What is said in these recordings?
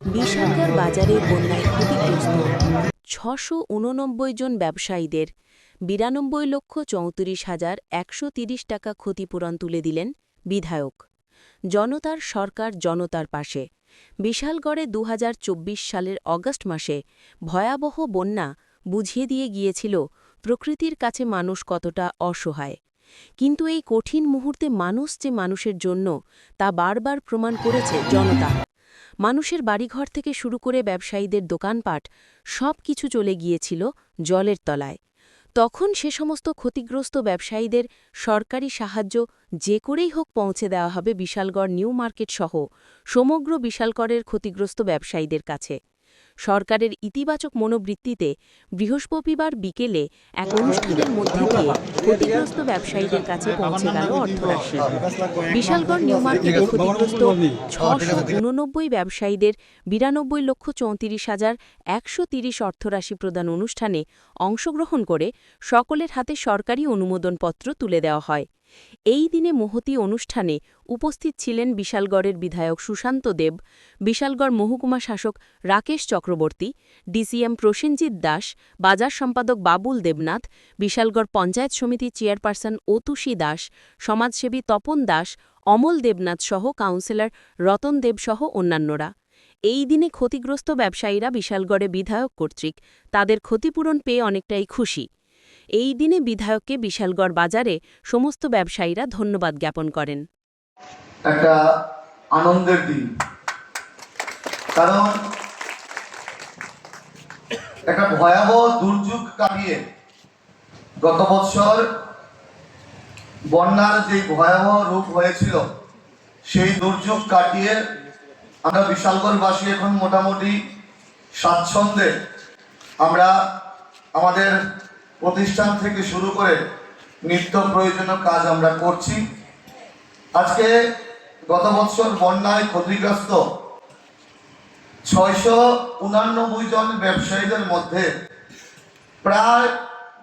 বিশালগড় বাজারে বন্যায় ক্ষতিগ্রস্ত। ছশো উননব্বই জন ব্যবসায়ীদের বিরানব্বই লক্ষ চৌত্রিশ হাজার একশো তিরিশ টাকা ক্ষতিপূরণ তুলে দিলেন বিধায়ক। জনতার সরকার জনতার পাশে। বিশালগড়ে দু হাজার চব্বিশ সালের অগস্ট মাসে ভয়াবহ বন্যা বুঝিয়ে দিয়ে গিয়েছিল প্রকৃতির কাছে মানুষ কতটা অসহায়। কিন্তু এই কঠিন মুহূর্তে মানুষ যে মানুষের জন্য তা বারবার প্রমাণ করেছে জনতা। মানুষের বাড়িঘর থেকে শুরু করে ব্যবসায়ীদের দোকানপাট সব কিছু চলে গিয়েছিল জলের তলায়। তখন সে সমস্ত ক্ষতিগ্রস্ত ব্যবসায়ীদের সরকারি সাহায্য যে করেই হোক পৌঁছে দেওয়া হবে বিশালগড় নিউ মার্কেট সহ সমগ্র বিশালগড়ের ক্ষতিগ্রস্ত ব্যবসায়ীদের কাছে। সরকারের ইতিবাচক মনোবৃত্তিতে বৃহস্পতিবার বিকেলে এক অনুষ্ঠানের মধ্যে দিয়ে ক্ষতিগ্রস্ত ব্যবসায়ীদের কাছে পৌঁছে গেল অর্থরাশি। বিশালগড় নিউ মার্কেটে ক্ষতিগ্রস্ত ছশো উননব্বই ব্যবসায়ীদের বিরানব্বই লক্ষ চৌত্রিশ হাজার একশো তিরিশ অর্থরাশি প্রদান অনুষ্ঠানে অংশগ্রহণ করে সকলের হাতে সরকারি অনুমোদনপত্র তুলে দেওয়া হয়। এই দিনে মহতি অনুষ্ঠানে উপস্থিত ছিলেন বিশালগড়ের বিধায়ক সুশান্ত দেব, বিশালগড় মহকুমা শাসক রাকেশ চক্রবর্তী, ডিসিএম প্রসেনজিৎ দাস, বাজার সম্পাদক বাবুল দেবনাথ, বিশালগড় পঞ্চায়েত সমিতির চেয়ারপারসন অতুষী দাস, সমাজসেবী তপন দাস, অমল দেবনাথ সহ কাউন্সিলর রতন দেব সহ অন্যান্যরা। এই দিনে ক্ষতিগ্রস্ত ব্যবসায়ীরা বিশালগড়ে বিধায়ক কর্তৃক তাদের ক্ষতিপূরণ পেয়ে অনেকটাই খুশি। এই দিনে বিধায়ককে বিশালগড় বাজারে সমস্ত ব্যবসায়ীরা ধন্যবাদ জ্ঞাপন করেন। একটা আনন্দের দিন। কারণ একটা ভয়াবহ দুর্যোগ কাটিয়ে গত বছর বন্যার যে ভয়াবহ রূপ হয়েছিল, সেই দুর্যোগ কাটিয়ে আমরা বিশালগড়বাসী এখন মোটামুটি স্বাচ্ছন্দ্যে আমরা আমাদের প্রতিষ্ঠান থেকে শুরু করে নিত্য প্রয়োজনীয় কাজ আমরা করছি। আজকে গত বছর বন্যায় ক্ষতিগ্রস্ত ছয়শো উনানব্বই জন ব্যবসায়ীদের মধ্যে প্রায়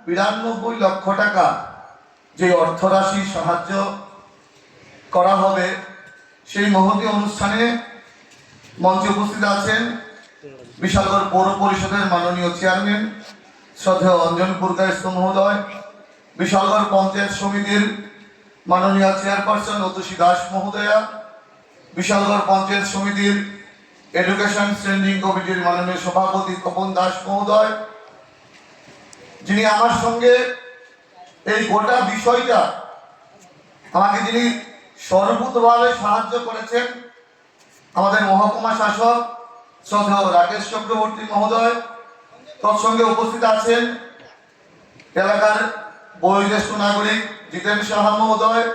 বিরানব্বই লক্ষ টাকা যে অর্থরাশি সাহায্য করা হবে, সেই মহতি অনুষ্ঠানে মঞ্চে উপস্থিত আছেন বিশালগড় পৌর পরিষদের মাননীয় চেয়ারম্যান শ্রদ্ধেয় অঞ্জন পুরকায়স্থ মহোদয়, বিশালগড় পঞ্চায়েত সমিতির মাননীয় চেয়ারপারসন অতুষী দাস মহোদয়া, বিশালগড় পঞ্চায়েত সমিতির এডুকেশন স্ট্যান্ডিং কমিটির মাননীয় সভাপতি তপন দাস মহোদয়। যিনি আমার সঙ্গে এই গোটা বিষয়টা আমাকে যিনি সর্বতভাবে সাহায্য করেছেন, আমাদের মহকুমা শাসক শ্রদ্ধেয় রাকেশ চক্রবর্তী মহোদয় তৎসঙ্গে উপস্থিত আছেন এলাকার বয়োজ্যেষ্ঠ নাগরিক জিতেন সাহা মহোদয়